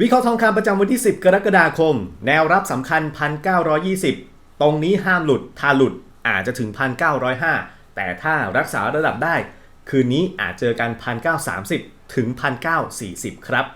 วิเคราะห์ทองคำประจำวันที่ 10 กรกฎาคม แนวรับสำคัญ 1,920 ตรงนี้ห้ามหลุด ถ้าหลุดอาจจะถึง 1,905 แต่ถ้ารักษาระดับได้ คืนนี้อาจเจอกัน 1,930 ถึง 1,940 ครับ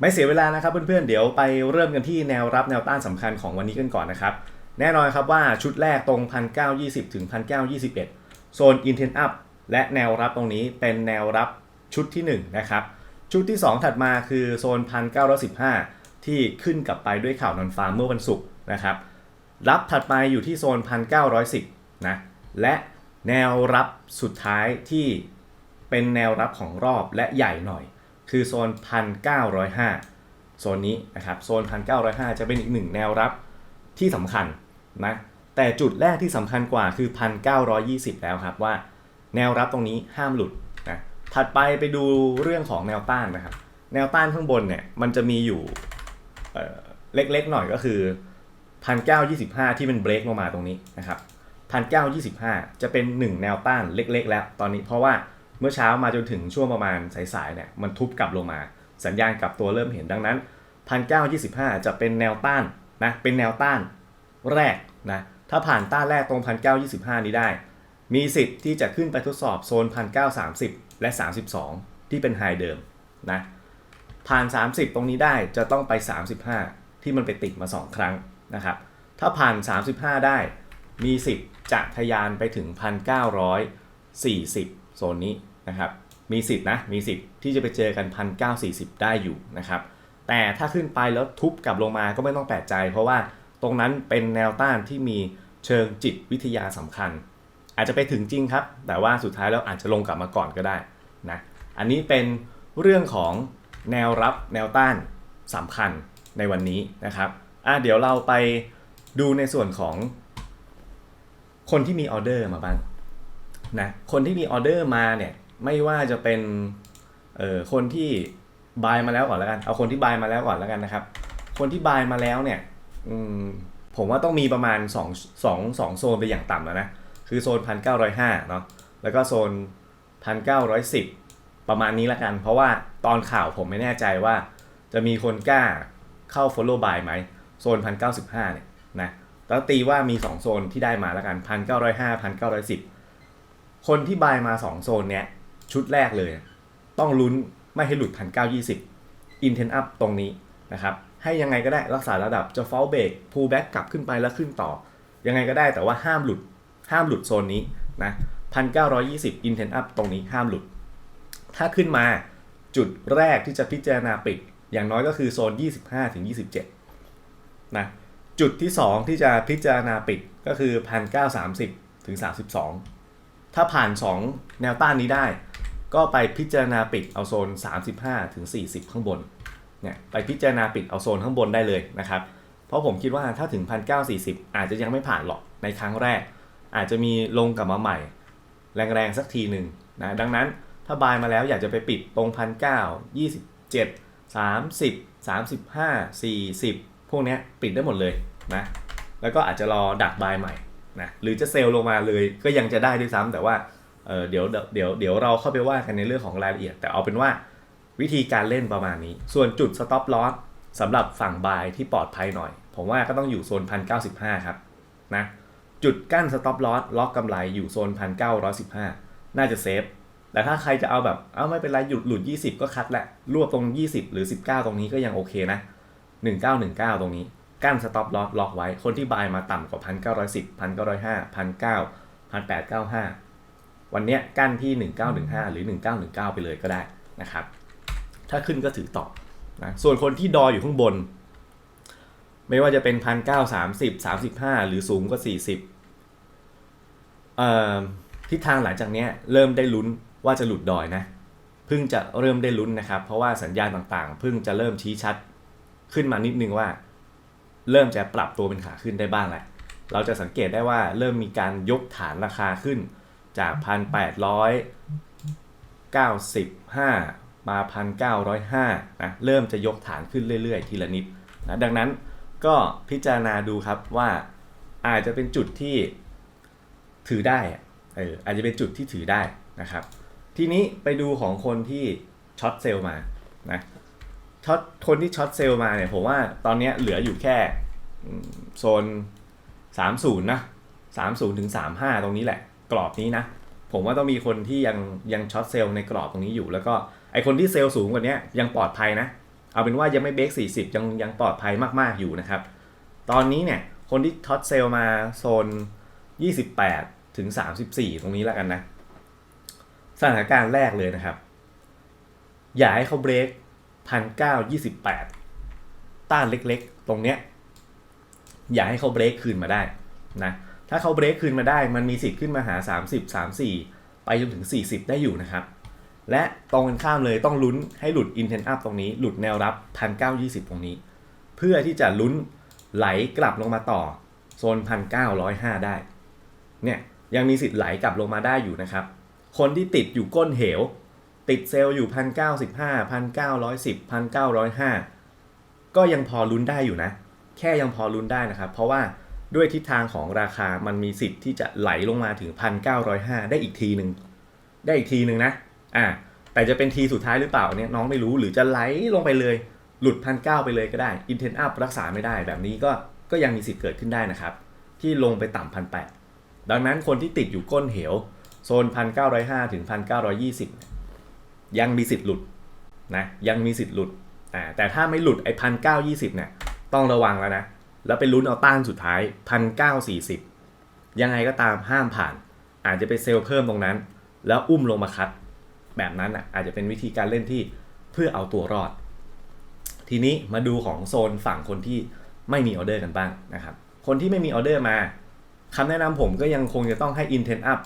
ไม่เสียเวลานะครับเพื่อนๆ เดี๋ยวไปเริ่มกันที่แนวรับแนวต้านสำคัญของวันนี้กันก่อนนะครับ แน่นอนครับว่าชุดแรกตรง 1,920 ถึง 1,921 โซน Intent Up และแนวรับตรงนี้เป็นแนวรับชุดที่ 1 นะครับ ชุดที่ 2 ถัดมาคือโซน 1,915 ที่ขึ้นกลับไปด้วยข่าวนอนฟาร์มเมื่อวันศุกร์นะครับรับถัดไปอยู่ที่โซน 1,910 นะ และแนวรับสุดท้ายที่เป็นแนวรับของรอบและใหญ่หน่อย คือโซน 1,905 โซนนี้นะครับ โซน 1,905 จะเป็นอีกหนึ่งแนวรับที่สำคัญนะ แต่จุดแรกที่สำคัญกว่าคือ 1,920 แล้วครับว่า แนวรับตรงนี้ห้ามหลุด ถัดไปไปดูเรื่องของแนวต้านนะครับ แนวต้านข้างบนเนี่ยมันจะมีอยู่เเล็กๆหน่อยก็คือ1,925ที่เป็นเบรกลงมาตรงนี้นะครับ1,925จะเป็น1แนวต้านเล็ก ๆ แล้วตอนนี้เพราะว่าเมื่อเช้ามาจนถึงช่วงประมาณสายๆเนี่ยมันทุบกลับลงมา สัญญาณกลับตัวเริ่มเห็นดังนั้น1,925จะเป็นแนวต้านนะเป็นแนวต้านแรกนะถ้าผ่านต้านแรกตรง1,925นี้ได้ มีสิทธิ์ที่จะขึ้นไปทดสอบโซน1,930 และ 32 ที่เป็นไฮเดิมนะผ่าน 30 ตรงนี้ได้จะต้องไป 35 ที่มันไปติดมา 2 ครั้งนะครับถ้าผ่าน 35 ได้มีสิทธิ์จะทะยานไปถึง 1,940 โซนนี้นะครับมีสิทธิ์นะมีสิทธิ์ที่จะไปเจอกัน1,940 ได้อยู่นะครับแต่ถ้าขึ้นไปแล้วทุบกลับลงมาก็ไม่ต้องแปลกใจ เพราะว่าตรงนั้นเป็นแนวต้านที่มีเชิงจิตวิทยาสำคัญ อาจจะไปถึงจริงครับ แต่ว่าสุดท้ายแล้วอาจจะลงกลับมาก่อนก็ได้ นะอันนี้เป็นเรื่องของแนวรับแนวต้านสำคัญในวันนี้นะครับอะเดี๋ยวเราไปดูในส่วนของคนที่มีออเดอร์มาบ้างนะคนที่มีออเดอร์มาเนี่ยไม่ว่าจะเป็นเอ่อคนที่บายมาแล้วก่อนแล้วกัน เอาคนที่บายมาแล้วก่อนแล้วกันนะครับ คนที่บายมาแล้วเนี่ยมผมว่าต้องมีประมาณ 2 2 2โซนไปอย่างต่ำแล้วนะ คือโซน 1,905เนาะแล้วก็โซน 1,910 ประมาณนี้ละกัน เพราะว่าตอนข่าวผมไม่แน่ใจว่า จะมีคนกล้าเข้า follow by ไหมโซน 1,095 เนี่ยนะแล้วตีว่ามี 2 โซนที่ได้มาแล้วกัน 1,905 1,910 คนที่บายมา 2 โซนเนี้ยชุดแรกเลย ต้องลุ้นไม่ให้หลุด 1,920 intent up ตรงนี้นะครับให้ยังไงก็ได้รักษาระดับจะ fall break pull back กลับขึ้นไปแล้วขึ้นต่อ ยังไงก็ได้แต่ว่าห้ามหลุดห้ามหลุดโซนนี้นะ1,920 intent up ตรงนี้ห้ามหลุด ถ้าขึ้นมาจุดแรกที่จะพิจารณาปิด อย่างน้อยก็คือโซน 25ถึง27นะจุดที่ 2 ที่จะพิจารณาปิดก็คือ 1,930ถึง32 ถ้าผ่าน 2 แนวต้านนี้ได้ ก็ไปพิจารณาปิดเอาโซน 35ถึง40 ข้างบนเนี่ยไปพิจารณาปิดเอาโซนข้างบนได้เลยนะครับ เพราะผมคิดว่าถ้าถึง 1,940 อาจจะยังไม่ผ่านหรอกในครั้งแรก อาจจะมีลงกลับมาใหม่ แรงๆสักทีหนึ่งนะดังนั้น ถ้าบายมาแล้วอยากจะไปปิดตรง1,900 27 30 35 40พวกนี้ปิดได้หมดเลยนะแล้วก็อาจจะรอดักบายใหม่นะหรือจะเซลล์ลงมาเลยก็ยังจะได้ด้วยซ้ำแต่ว่าเเดี๋ยวเดี๋ยวเดี๋ยวเราเข้าไปว่ากันในเรื่องของรายละเอียด แต่เอาเป็นว่าวิธีการเล่นประมาณนี้ ส่วนจุด stop loss สำหรับฝั่งบายที่ปลอดภัยหน่อย ผมว่าก็ต้องอยู่โซน 1,095 ครับนะจุดกั้น stop loss ล็อกกำไรอยู่โซน 1,915 น่าจะเซฟ แต่ถ้าใครจะเอาแบบ เอาไม่เป็นไรหยุดหลุด 20 ก็คัดแหละ รวบตรง 20 หรือ 19 ตรงนี้ก็ยังโอเคนะ 1919 ตรงนี้ กั้น stop loss ล็อกไว้ คนที่บายมาต่ำกว่า 1,910 1,905 1,900 1,895 วันเนี้ยกั้นที่ 1915 หรือ 1919 ไปเลยก็ได้นะครับ ถ้าขึ้นก็ถือต่อนะ ส่วนคนที่ดออยู่ข้างบน ไม่ว่าจะเป็น 1,930 35 หรือสูงก็ 40เอ่อทิศทางหลังจากนี้เริ่มได้ลุ้น ว่าจะหลุดดอยนะเพิ่งจะเริ่มได้ลุ้นนะครับ เพราะว่าสัญญาณต่างๆเพิ่งจะเริ่มชี้ชัดขึ้นมานิดนึงว่า เริ่มจะปรับตัวเป็นขาขึ้นได้บ้างแหละเราจะสังเกตได้ว่าเริ่มมีการยกฐานราคาขึ้นจาก 1,895 มา 1,905นะเริ่มจะยกฐานขึ้นเรื่อยๆ ทีละนิดนะดังนั้นก็พิจารณาดูครับว่าอาจจะเป็นจุดที่ถือได้เอออาจจะเป็นจุดที่ถือได้นะครับ ทีนี้ไปดูของคนที่ช็อตเซลล์มานะช็อตคนที่ช็อตเซลล์มาเนี่ยผมว่าตอนนี้เหลืออยู่แค่อืมโซน 30 นะ 30 ถึง 35 ตรงนี้แหละ กรอบนี้นะ ผมว่าต้องมีคนที่ยังยังช็อตเซลล์ในกรอบตรงนี้อยู่ แล้วก็ไอคนที่เซลล์สูงกว่านี้ยยังปลอดภัยนะ เอาเป็นว่ายังไม่เบรก40 ยังยังปลอดภัยมากๆอยู่นะครับ ตอนนี้เนี่ยคนที่ช็อตเซลล์มาโซน 28 ถึง 34 ตรงนี้แล้วกันนะ สถานการณ์แรกเลยนะครับ อย่าให้เขาเบรกพันเก้ายี่สิบแปดต้านเล็กๆ ตรงเนี้ย อย่าให้เขาเบรกคืนมาได้นะถ้าเขาเบรกคืนมาได้ มันมีสิทธิ์ขึ้นมาหา 30 34 ไปจนถึง 40 ได้อยู่นะครับ และตรงกันข้ามเลยต้องลุ้นให้หลุด intent up ตรงนี้ หลุดแนวรับ 1920 ตรงนี้ เพื่อที่จะลุ้นไหลกลับลงมาต่อโซน 1905 ได้ เนี่ยยังมีสิทธิ์ไหลกลับลงมาได้อยู่นะครับ คนที่ติดอยู่ก้นเหว ติดเซลล์อยู่1,095 1,910 1,905ก็ยังพอลุ้นได้อยู่นะ แค่ยังพอลุ้นได้นะครับ เพราะว่าด้วยทิศทางของราคามันมีสิทธิ์ที่จะไหลลงมาถึง1,905ได้อีกทีหนึ่งได้อีกทีหนึ่งนะ อ่า แต่จะเป็นทีสุดท้ายหรือเปล่าเนี่ยน้องไม่รู้หรือจะไหลลงไปเลย หลุดพันเก้าไปเลยก็ได้ intent up รักษาไม่ได้แบบนี้ก็ก็ยังมีสิทธิ์เกิดขึ้นได้นะครับ ที่ลงไปต่ำพันแปดดังนั้นคนที่ติดอยู่ก้นเหว โซน 1,905 ถึง 1,920 ยังมีสิทธิ์หลุดนะยังมีสิทธิ์หลุดอ่าแต่ถ้าไม่หลุดไอ้พันเก้ายี่สิบเนี่ยต้องระวังแล้วนะ แล้วไปลุ้นเอาต้านสุดท้ายพันเก้าสี่สิบยังไงก็ตามห้ามผ่าน อาจจะไปเซลล์เพิ่มตรงนั้น แล้วอุ้มลงมาคัด แบบนั้นอะอาจจะเป็นวิธีการเล่นที่เพื่อเอาตัวรอด ทีนี้มาดูของโซนฝั่งคนที่ไม่มีออเดอร์กันบ้างนะครับ คนที่ไม่มีออเดอร์มาคำแนะนำผมก็ยังคงจะต้องให้ intent up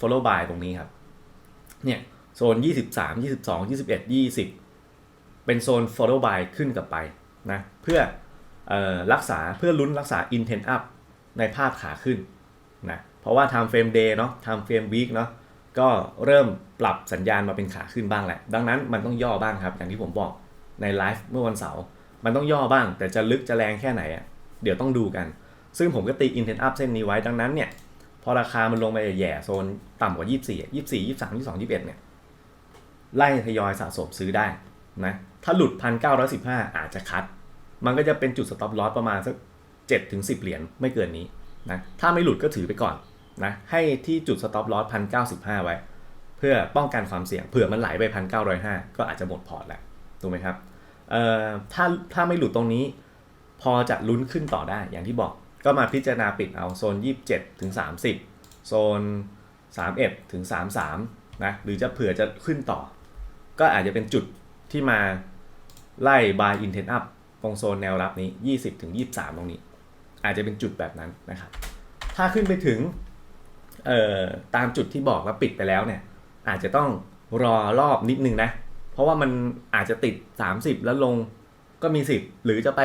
follow by ตรงนี้ครับ เนี่ยโซน 23 22 21 20 เป็นโซน follow by ขึ้นกลับไปนะเพื่อออรักษาเพื่อลุ้นรักษา intent up ในภาพขาขึ้นนะเพราะว่า time frame day เนาะ time frame week เนาะก็เริ่มปรับสัญญาณมาเป็นขาขึ้นบ้างแหละ ดังนั้นมันต้องย่อบ้างครับ อย่างที่ผมบอกในไลฟ์เมื่อวันเสาร์มันต้องย่อบ้าง แต่จะลึกจะแรงแค่ไหนอะเดี๋ยวต้องดูกัน ซึ่งผมก็ตี intent up เส้นนี้ไว้ดังนั้นเนี่ย พอราคามันลงไปแย่โซนต่ำกว่า 24 24 23 22 21เนี่ยไล่ทยอยสะสมซื้อได้นะถ้าหลุด 1,915 อาจจะคัด มันก็จะเป็นจุดสต็อปลอสประมาณสัก7ถึง10 เหรียญไม่เกินนี้นะถ้าไม่หลุดก็ถือไปก่อนนะให้ที่จุดสต็อปลอส1,095 ไว้ เพื่อป้องกันความเสี่ยงเผื่อมันไหลไป 1,905 ก็อาจจะหมดพอร์ตแหละถูกไหมครับเอ่อถ้าถ้าไม่หลุดตรงนี้ พอจะลุ้นขึ้นต่อได้อย่างที่บอก ก็มาพิจารณาปิดเอาโซน 27ถึง30 โซน 31ถึง33นะหรือจะเผื่อจะขึ้นต่อ ก็อาจจะเป็นจุดที่มาไล่ buy intent up ตรงโซนแนวรับนี้ 20ถึง23 ตรงนี้ อาจจะเป็นจุดแบบนั้นนะครับ ถ้าขึ้นไปถึงเอ่อตามจุดที่บอกแล้วปิดไปแล้วเนี่ย อาจจะต้องรอรอบนิดนึงนะ เพราะว่ามันอาจจะติด 30 แล้วลงก็มีสิทธิ์หรือจะไป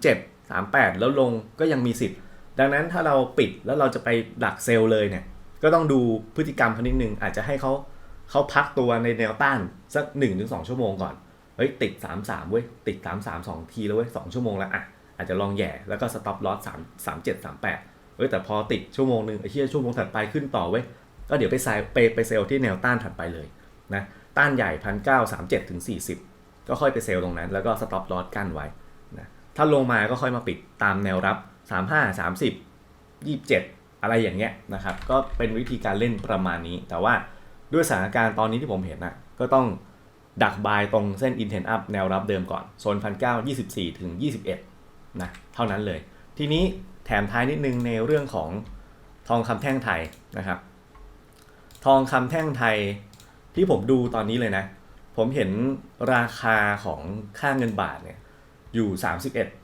37 38 แล้วลงก็ยังมีสิทธิ์ ดังนั้นถ้าเราปิดแล้วเราจะไปดักเซลล์เลยเนี่ย ก็ต้องดูพฤติกรรมเขานิดนึง อาจจะให้เขาเขาพักตัวในแนวต้านสัก 1-2 ชั่วโมงก่อน เฮ้ย ติด 33 เว้ย ติด 33 2 ทีแล้วเว้ย 2 ชั่วโมงแล้วอะ อาจจะลองแย่แล้วก็สต็อปลอส3 37 38 เฮ้ย แต่พอติดชั่วโมงหนึ่งไอ้เหี้ยชั่วโมงถัดไปขึ้นต่อเว้ย ก็เดี๋ยวไปไซไปไปเซลล์ที่แนวต้านถัดไปเลยนะ ต้านใหญ่พันเก้าสามเจ็ดถึงสี่สิบก็ค่อยไปเซลล์ตรงนั้น แล้วก็สต็อปลอสกั้นไว้ ถ้าลงมาก็ค่อยมาปิดตามแนวรับสามห้าสามสิบยี่สิบเจ็ดอะไรอย่างเงี้ยนะครับ ก็เป็นวิธีการเล่นประมาณนี้ แต่ว่าด้วยสถานการณ์ตอนนี้ที่ผมเห็นนะก็ต้องดักบายตรงเส้น intent up แนวรับเดิมก่อน โซนพันเก้ายี่สิบสี่ถึงยี่สิบเอ็ดนะเท่านั้นเลย ทีนี้แถมท้ายนิดนึงในเรื่องของทองคำแท่งไทยนะครับ ทองคำแท่งไทยที่ผมดูตอนนี้เลยนะ ผมเห็นราคาของค่าเงินบาทเนี่ย อยู่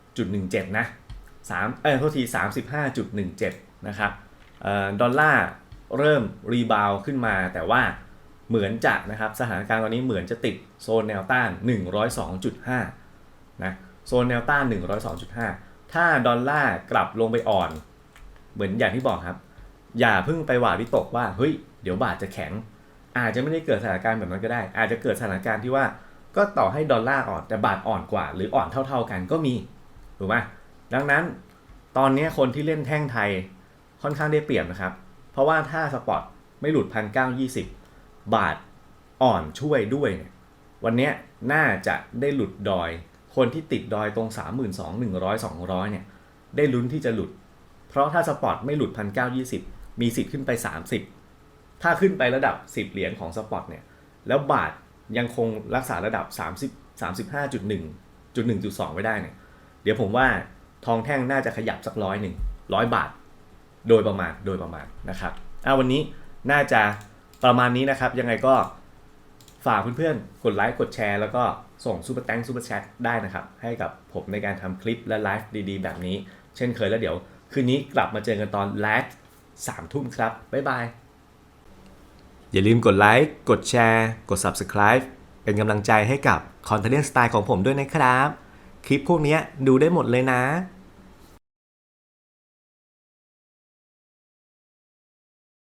31.17 นะ3เออโทษที 35.17 นะครับเอ่อดอลลาร์เริ่มรีบาวขึ้นมา แต่ว่าเหมือนจะนะครับสถานการณ์ตอนนี้เหมือนจะติดโซนแนวต้าน 102.5 นะโซนแนวต้าน 102.5 ถ้าดอลลาร์กลับลงไปอ่อน เหมือนอย่างที่บอกครับ อย่าเพิ่งไปหวาดวิตกว่า เฮ้ย เดี๋ยวบาทจะแข็ง อาจจะไม่ได้เกิดสถานการณ์แบบนั้นก็ได้ อาจจะเกิดสถานการณ์ที่ว่า ก็ต่อให้ดอลลาร์อ่อนแต่บาทอ่อนกว่า หรืออ่อนเท่า ๆกันก็มีถูกไหมดังนั้นตอนนี้คนที่เล่นแท่งไทยค่อนข้างได้เปรียบนะครับ เพราะว่าถ้าสปอตไม่หลุดพันเก้ายี่สิบบาทอ่อนช่วยด้วย วันนี้น่าจะได้หลุดดอย คนที่ติดดอยตรง 3 2 0 0 0 100 200 เนี่ย ได้ลุ้นที่จะหลุด เพราะถ้าสปอร์ตไม่หลุด 1,920 มีสิทธิ์ขึ้นไป 30 ถ้าขึ้นไประดับ 10 เหรียญของสปอร์ตเนี่ย แล้วบาท ยังคงรักษาระดับ 30 35.1จุด1.2 ไว้ได้เนี่ยเดี๋ยวผมว่าทองแท่งน่าจะขยับสักร้อยหนึ่งร้อยบาท โดยประมาณโดยประมาณนะครับอ่าวันนี้น่าจะประมาณนี้นะครับ ยังไงก็ฝากเพื่อนๆ กดไลค์กดแชร์ แล้วก็ส่งซูเปอร์แตงซูเปอร์แชทได้นะครับ ให้กับผมในการทำคลิปและไลฟ์ดีๆ แบบนี้ เช่นเคยแล้วเดี๋ยว คืนนี้กลับมาเจอกันตอนไลฟ์สามทุ่มครับ บ๊ายบาย อย่าลืมกดไลค์ กดแชร์ กด Subscribe เป็นกำลังใจให้กับคอนเทนต์สไตล์ของผมด้วยนะครับ คลิปพวกนี้ดูได้หมดเลยนะ